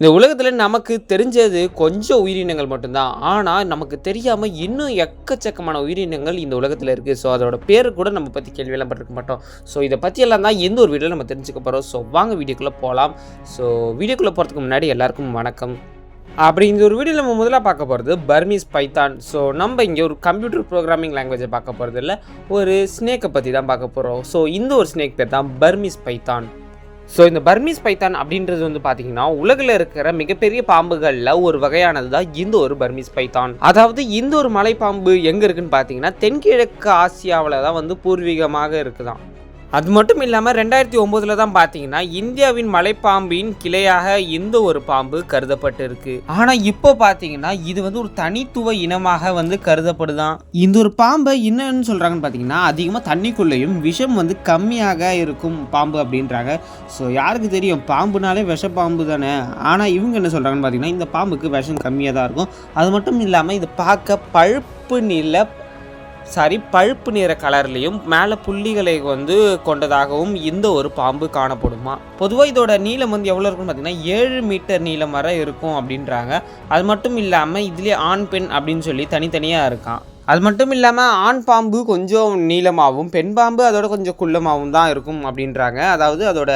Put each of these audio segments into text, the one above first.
இந்த உலகத்தில் நமக்கு தெரிஞ்சது கொஞ்சம் உயிரினங்கள் மட்டும்தான். ஆனால் நமக்கு தெரியாமல் இன்னும் எக்கச்சக்கமான உயிரினங்கள் இந்த உலகத்தில் இருக்குது ஸோ அதோட பேர் கூட நம்ம பற்றி கேள்வியெல்லாம் பட்டிருக்க மாட்டோம். ஸோ இதை பற்றியெல்லாம் தான் எந்த ஒரு வீடியோவில் நம்ம தெரிஞ்சுக்க போகிறோம் ஸோ வாங்க வீடியோக்குள்ளே போகலாம் ஸோ வீடியோக்குள்ளே போகிறதுக்கு முன்னாடி எல்லாருக்கும் வணக்கம். அப்படி இந்த ஒரு வீடியோவில் நம்ம முதல்ல பார்க்க போகிறது பர்மீஸ் பைத்தான். ஸோ நம்ம இங்கே ஒரு கம்ப்யூட்டர் ப்ரோக்ராமிங் லாங்குவேஜை பார்க்க போகிறது இல்லை ஒரு ஸ்னேக்கை பற்றி தான் பார்க்க போகிறோம் ஸோ இந்த ஒரு ஸ்னேக் பேர் தான் பர்மீஸ் பைத்தான். ஸோ இந்த பர்மீஸ் பைத்தான் அப்படின்றது வந்து பார்த்தீங்கன்னா உலகில் இருக்கிற மிகப்பெரிய பாம்புகளில் ஒரு வகையானது தான் இந்த ஒரு பர்மீஸ் பைத்தான். அதாவது இந்த ஒரு மலைப்பாம்பு எங்கே இருக்குன்னு பார்த்தீங்கன்னா தென்கிழக்கு ஆசியாவில் தான் வந்து பூர்வீகமாக இருக்குதான். அது மட்டும் இல்லாமல் ரெண்டாயிரத்தி ஒம்போதில் தான் பார்த்தீங்கன்னா இந்தியாவின் மலைப்பாம்பின் கிளையாக இந்த ஒரு பாம்பு கருதப்பட்டு இருக்கு ஆனால் இப்போ பார்த்தீங்கன்னா இது வந்து ஒரு தனித்துவ இனமாக வந்து கருதப்படுதான். இந்த ஒரு பாம்பை என்னன்னு சொல்கிறாங்கன்னு பார்த்தீங்கன்னா அதிகமாக தண்ணிக்குள்ளேயும் விஷம் வந்து கம்மியாக இருக்கும் பாம்பு அப்படின்றாங்க. ஸோ யாருக்கு தெரியும்? பாம்புனாலே விஷ பாம்பு தானே. ஆனால் இவங்க என்ன சொல்கிறாங்கன்னு பார்த்தீங்கன்னா இந்த பாம்புக்கு விஷம் கம்மியாக தான் இருக்கும். அது மட்டும் இல்லாமல் இது பார்க்க பழுப்பு நில சாரி பழுப்பு நிற கலர்லேயும் மேலே புள்ளிகளை வந்து கொண்டதாகவும் இந்த ஒரு பாம்பு காணப்படுமா? பொதுவாக இதோட நீளம் வந்து எவ்வளோ இருக்குன்னு பார்த்தீங்கன்னா ஏழு மீட்டர் நீளம் வரை இருக்கும் அப்படின்றாங்க. அது மட்டும் இல்லாமல் இதுலேயே ஆண் பெண் அப்படின்னு சொல்லி தனித்தனியாக இருக்கான் அது மட்டும் இல்லாமல் ஆண் பாம்பு கொஞ்சம் நீளமாகவும் பெண் பாம்பு அதோட கொஞ்சம் குள்ளமாகவும் தான் இருக்கும் அப்படின்றாங்க. அதாவது அதோட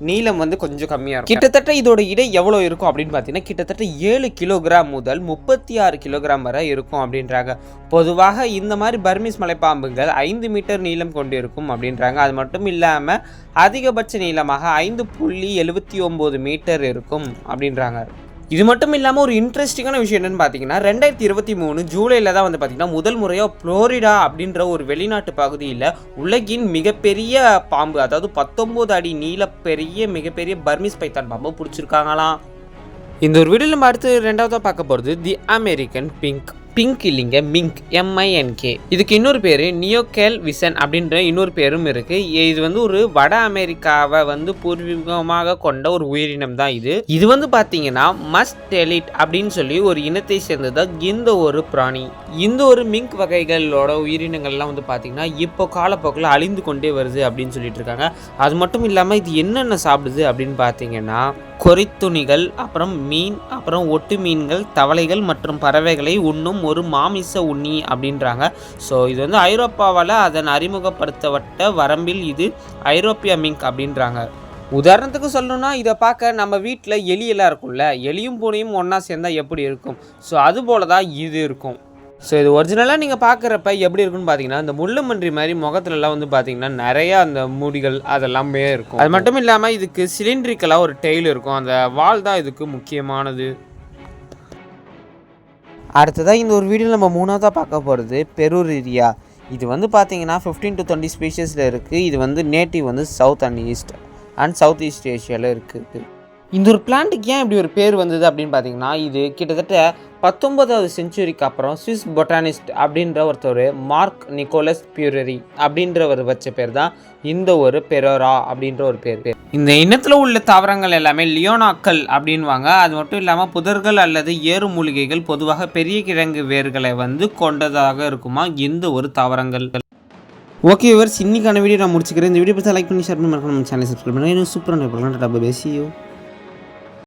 நீளம் வந்து கொஞ்சம் கம்மியாக இருக்கும். கிட்டத்தட்ட இதோட இடை எவ்வளோ இருக்கும் அப்படின்னு பார்த்தீங்கன்னா கிட்டத்தட்ட ஏழு கிலோகிராம் முதல் முப்பத்தி ஆறு கிலோகிராம் வரை இருக்கும் அப்படின்றாங்க. பொதுவாக இந்த மாதிரி பர்மிஸ் மலைப்பாம்புகள் ஐந்து மீட்டர் நீளம் கொண்டிருக்கும் அப்படின்றாங்க. அது மட்டும் இல்லாமல் அதிகபட்ச நீளமாக ஐந்து புள்ளி எழுபத்தி ஒம்பது மீட்டர் இருக்கும் அப்படின்றாங்க. இது மட்டும் இல்லாமல் ஒரு இன்ட்ரெஸ்டிங்கான விஷயம் என்னென்னு பார்த்தீங்கன்னா ரெண்டாயிரத்தி இருபத்தி மூணு ஜூலையில் தான் வந்து பார்த்தீங்கன்னா முதல் முறையாக ஃப்ளோரிடா அப்படின்ற ஒரு வெளிநாட்டு பகுதியில் உலகின் மிகப்பெரிய பாம்பு அதாவது பத்தொம்போது அடி நீள பெரிய மிகப்பெரிய பர்மிஸ் பைத்தான் பாம்பு பிடிச்சிருக்காங்களாம். இந்த ஒரு வீடியோ நம்ம அடுத்து ரெண்டாவதாக பார்க்க போகிறது தி அமெரிக்கன் பிங்க் பிங்க் இல்லைங்க mink M I N K இதுக்கு இன்னொரு பேர் நியோகேல் விசன் அப்படின்ற இன்னொரு பேரும் இருக்குது இது வந்து ஒரு வட அமெரிக்காவை வந்து பூர்வீகமாக கொண்ட ஒரு உயிரினம் தான் இது. இது வந்து பார்த்தீங்கன்னா மஸ்டெலிட் அப்படின்னு சொல்லி ஒரு இனத்தை சேர்ந்தது இந்த ஒரு பிராணி. இந்த ஒரு மிங்க் வகைகளோட உயிரினங்கள்லாம் வந்து பார்த்தீங்கன்னா இப்போ காலப்போக்கில் அழிந்து கொண்டே வருது அப்படின்னு சொல்லிட்டு இருக்காங்க. அது மட்டும் இல்லாமல் இது என்னென்ன சாப்பிடுது அப்படின்னு பார்த்தீங்கன்னா கொறித்துணிகள் அப்புறம் மீன் அப்புறம் ஒட்டு மீன்கள் தவளைகள் மற்றும் பறவைகளை உண்ணும் ஒரு மாமிச உண்ணி அப்படின்றாங்க. ஸோ இது வந்து ஐரோப்பாவால் அதன் அறிமுகப்படுத்தப்பட்ட வரம்பில் இது ஐரோப்பிய மிங்க் அப்படின்றாங்க. உதாரணத்துக்கு சொல்லணும்னா இதை பார்க்க நம்ம வீட்டில் எலியெல்லாம் இருக்கும்ல எலியும் பூனையும் ஒன்றா சேர்ந்தால் எப்படி இருக்கும்? ஸோ அதுபோல தான் இது இருக்கும். ஸோ இது ஒரிஜினலாக நீங்கள் பார்க்குறப்ப எப்படி இருக்குன்னு பார்த்தீங்கன்னா இந்த முள்ளுமன்றி மாதிரி முகத்துலலாம் வந்து பார்த்தீங்கன்னா நிறையா அந்த மூடிகள் அதெல்லாமே இருக்கும். அது மட்டும் இல்லாமல் இதுக்கு சிலிண்ட்ரிக்கலாக ஒரு டெய்ல் இருக்கும். அந்த வால் தான் இதுக்கு முக்கியமானது. அடுத்ததாக இந்த ஒரு வீடியோ நம்ம மூணாவதாக பார்க்க போகிறது பெரூர் ஏரியா. இது வந்து பார்த்தீங்கன்னா ஃபிஃப்டீன் டு டுவெண்ட்டி ஸ்பீஷஸில் இருக்குது இது வந்து நேட்டிவ் வந்து south and east and south east ஏஷியாவில் இருக்குது இந்த ஒரு பிளான்ட்டுக்கு ஏன் இப்படி ஒரு பேர் வந்தது அப்படின்னு பார்த்தீங்கன்னா இது கிட்டத்தட்ட பத்தொன்பதாவது செஞ்சுரிக்கு அப்புறம் சுவிஸ் பொட்டானிஸ்ட் அப்படின்ற ஒருத்தர் மார்க் நிக்கோலஸ் பியூரரி அப்படின்றவர் வச்ச பேர் தான் இந்த ஒரு பெரோரா அப்படின்ற ஒரு பேர். இந்த இனத்தில் உள்ள தாவரங்கள் எல்லாமே லியோனாக்கள் அப்படின்வாங்க அது மட்டும் இல்லாமல் புதர்கள் அல்லது ஏறு மூலிகைகள் பொதுவாக பெரிய கிழங்கு வேர்களை வந்து கொண்டதாக இருக்குமா? இந்த ஒரு தாவரங்கள். ஓகே விவர்ஸ் இன்னைக்கான வீடியோ நான் முடிச்சுக்கிறேன். இந்த வீடியோ பற்றி லைக் பண்ணி ஷேர் பண்ணி மறக்காம சேனல் சப்ஸ்கிரைப் பண்ணுங்கள் சூப்பரான டபுள் பேசியோ